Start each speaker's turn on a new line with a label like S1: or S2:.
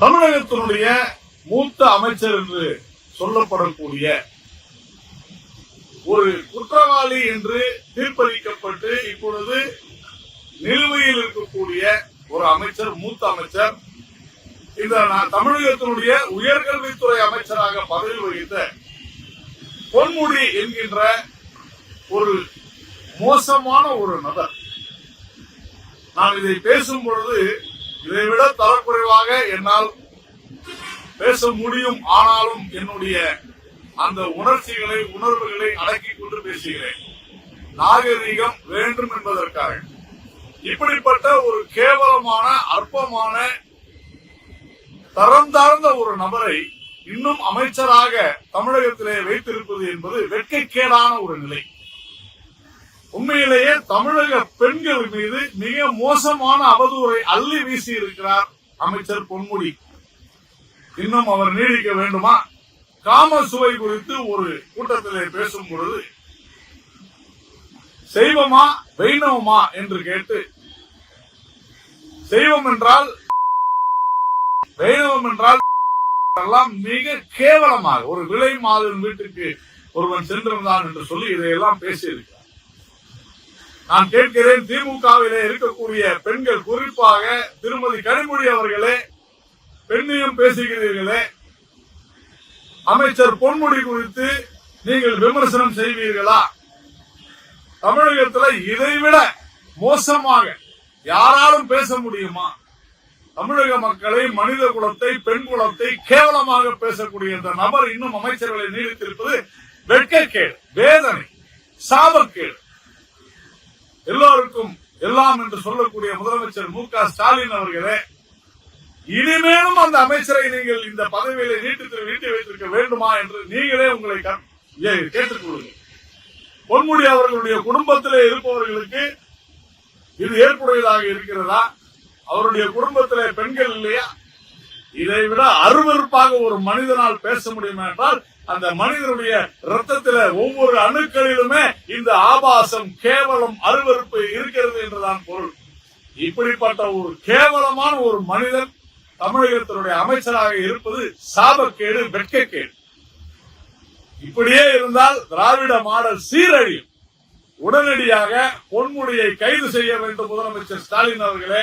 S1: தமிழகத்தினுடைய மூத்த அமைச்சர் என்று சொல்லப்படக்கூடிய ஒரு குற்றவாளி என்று தீர்ப்பளிக்கப்பட்டு இப்பொழுது நிலுவையில் இருக்கக்கூடிய ஒரு அமைச்சர் மூத்த அமைச்சர் இந்த நான் தமிழகத்தினுடைய உயர்கல்வித்துறை அமைச்சராக பதவி வகித்த பொன்முடி என்கின்ற ஒரு மோசமான ஒரு நபர். நான் இதை பேசும் பொழுது இதைவிட தரக்குறைவாக என்னால் பேச முடியும் ஆனாலும் என்னுடைய அந்த உணர்ச்சிகளை உணர்வுகளை அடக்கிக் கொண்டு பேசுகிறேன். நாகரீகம் வேண்டும் என்பதற்காக. இப்படிப்பட்ட ஒரு கேவலமான அற்பமான தரம் தாழ்ந்த ஒரு நபரை இன்னும் அமைச்சராக தமிழகத்திலே வைத்திருப்பது என்பது வெட்கைக்கேடான ஒரு நிலை. உண்மையிலேயே தமிழக பெண்கள் மீது மிக மோசமான அவதூறை அள்ளி வீசி இருக்கிறார் அமைச்சர் பொன்முடி. இன்னும் அவர் நீடிக்க வேண்டுமா? காம சுவை குறித்து ஒரு கூட்டத்திலே பேசும் பொழுது செய்வமா வைணவமா? என்று கேட்டு செய்வம் என்றால் வைணவம் என்றால் எல்லாம் மிக கேவலமாக ஒரு விலை மாதன் வீட்டுக்கு ஒருவன் சென்றிருந்தான் என்று சொல்லி இதையெல்லாம் பேசியிருக்கிறார். நான் கேட்கிறேன் திமுகவிலே இருக்கக்கூடிய பெண்கள் குறிப்பாக திருமதி கனிமொழி அவர்களே பெண்ணையும் பேசுகிறீர்களே. அமைச்சர் பொன்முடி குறித்து நீங்கள் விமர்சனம் செய்வீர்களா? தமிழகத்தில் இதைவிட மோசமாக யாராலும் பேச முடியுமா? தமிழக மக்களை மனித குலத்தை பெண் குலத்தை கேவலமாக பேசக்கூடிய இந்த நபர் இன்னும் அமைச்சர்களை நீடித்திருப்பது வெட்கக்கேடு வேதனை சாபக்கேடு. எல்லோருக்கும் எல்லாம் என்று சொல்லக்கூடிய முதலமைச்சர் மு க ஸ்டாலின் அவர்களே இனிமேலும் அந்த அமைச்சரை நீங்கள் இந்த பதவியில நீட்டித்து நீட்டி வைத்திருக்க வேண்டுமா என்று நீங்களே உங்களை கண்- ஏ- கேட்டுக் கொள்ளுங்கள். பொன்முடி அவர்களுடைய குடும்பத்திலே இருப்பவர்களுக்கு இது ஏற்புடையதாக இருக்கிறதா? அவருடைய குடும்பத்திலே பெண்கள் இல்லையா? இதை விட அருவருப்பாக ஒரு மனிதனால் பேச முடியும் என்றால் அந்த மனிதனுடைய ரத்தத்தில ஒவ்வொரு அணுக்களிலுமே இந்த ஆபாசம் கேவலம் அருவருப்பு இருக்கிறது என்றுதான் பொருள். இப்படிப்பட்ட ஒரு கேவலமான ஒரு மனிதன் தமிழகத்தினுடைய அமைச்சராக இருப்பது சாபக்கேடு வெட்கக்கேடு. இப்படியே இருந்தால் திராவிட மாடல் சீரழியும். உடனடியாக பொன்முடியை கைது செய்ய வேண்டும் முதலமைச்சர் ஸ்டாலின் அவர்களே.